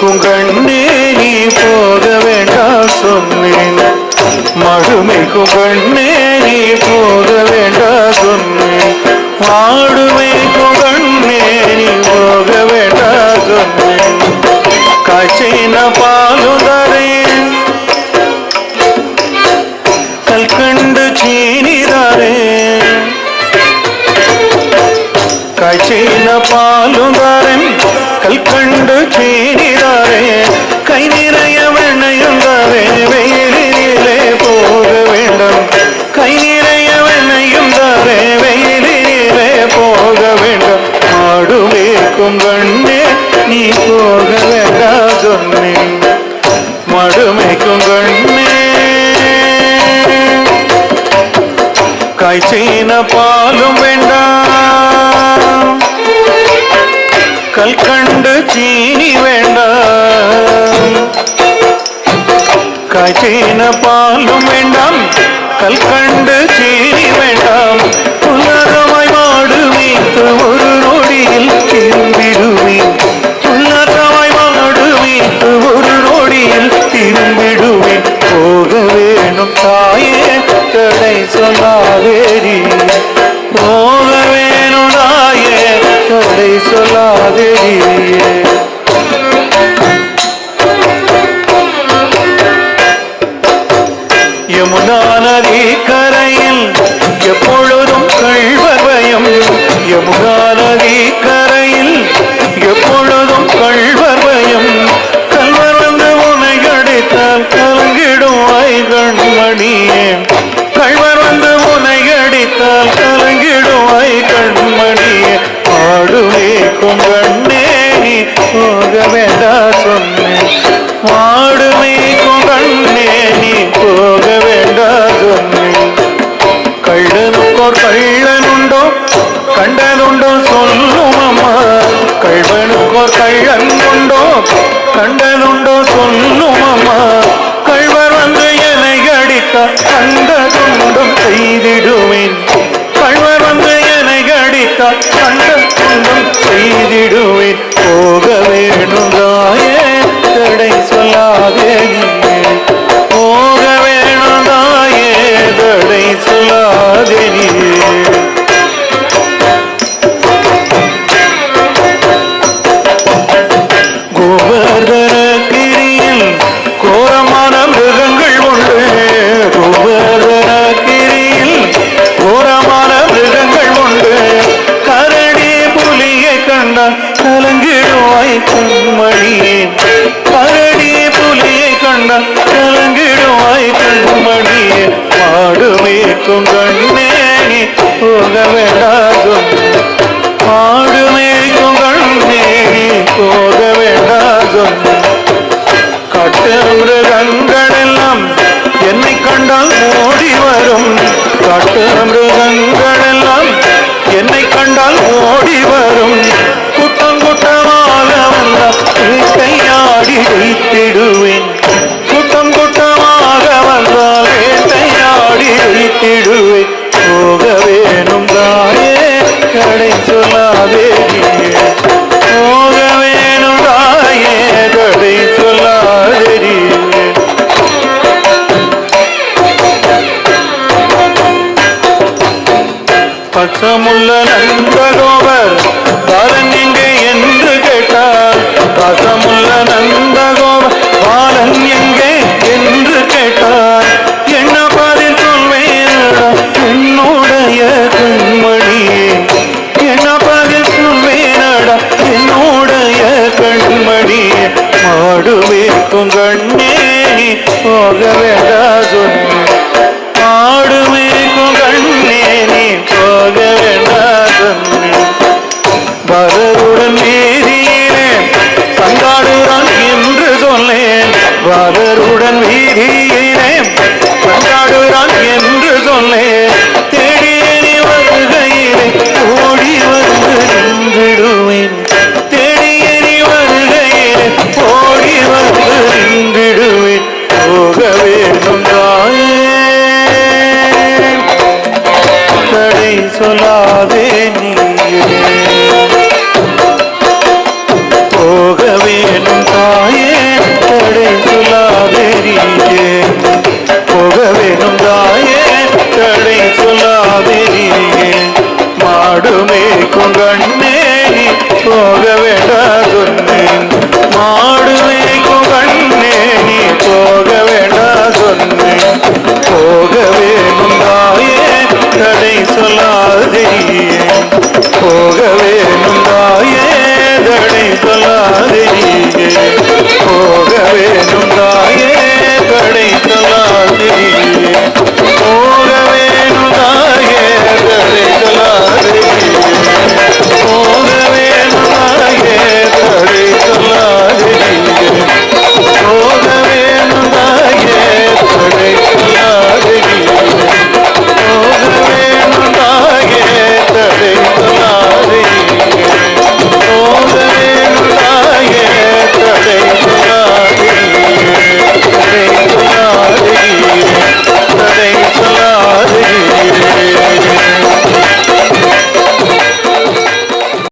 இருக்கும் கண்ணே நீ போக வேண்டாம் சொன்னேன். மறுமைக்கும் கண்ணே நீ போக வேண்டாம் சொன்னேன். மாடுமைக்கும் கண்ணே நீ போக வேண்டாம் சொன்னேன். காய்ச்சின பாலும் தரேன் கல்கண்டு சீனி தரேன் காய்ச்சின பாலும் தரேன் கல்கண்டு சீனிதாரேன் கை நிறைய வெண்ணையும் தாரேன் வெயிலிலே போக வேண்டும். கை நிறைய வெண்ணையும் தாரேன் வெயிலிலே போக வேண்டும். மாடு மேற்கும் கண்ணே நீ போக வேண்டாம் சொன்னேன் மடுமைக்கும் கண்ணே. காய்ச்சின பாலும் வேண்டாம். கல்கண்டு சீனி வேண்டாம். காய்ச்சின பாலும் வேண்டாம். கல்கண்டு சீனி யமுனா நதி கரையில் எப்பொழுதும் கள்வர் பயம் யமுனா நதி கரையில் எப்பொழுதும் கள்வர் பயம் கல்வர் வந்து உனை அடித்தால் கலங்கிடும் ஐகண்மணியே கள்வர் வந்து உனை அடித்தால் கலங்கிடும் ஐகண்மணியே ஆடுமேக்கும் கண்ணே நீ போக வேண்டா சொன்னேன். கள்ளங்குண்டோ கள்ளன் உண்டோ கண்டனுண்டோ சொல்லும் அம்மா வந்து என்னை அடித்த கண்டதுண்டும் செய்திடுவேன். கழ்வர் வந்து என்னை அடித்த கண்ட மாடு கண்ணே போக வேண்டாகும் மாடு மேய்க்கும் கண்ணே போக வேண்டாகும் காட்டு மிருகங்கள் என்னை கண்டால் ஓடி வரும். காட்டு மிருகங்கள் என்னை கண்டால் ஓடி வரும். கேட்டார் பசமுள்ள பாலன் எங்கே என்று கேட்டார். என்ன பதில் சொல்வேனடா என்னுடைய கண்மணியே? என்ன பதில் சொல்வேனடா என்னுடைய கண்மணியே? மாடு வேக்கும் கண்ணே போக வேண்டா சொன்ன. மாடு மேய்க்கும் கண்ணே நீ போக வேண்டா சொன்ன. பரருடன் வீதியிலே பந்தாடுறான் என்று சொன்னேன். பரருடன் வீதியிலே பந்தாடுறான் என்று சொன்னேன். தேடிய நீ வருகையிலே ஓடி வந்து நின்றிடுவேன். தேடிய நீ வருகையிலே ஓடி வந்து நின்றிடுவேன். போக வேண்டும் தாயே. தடை சொல்லாதே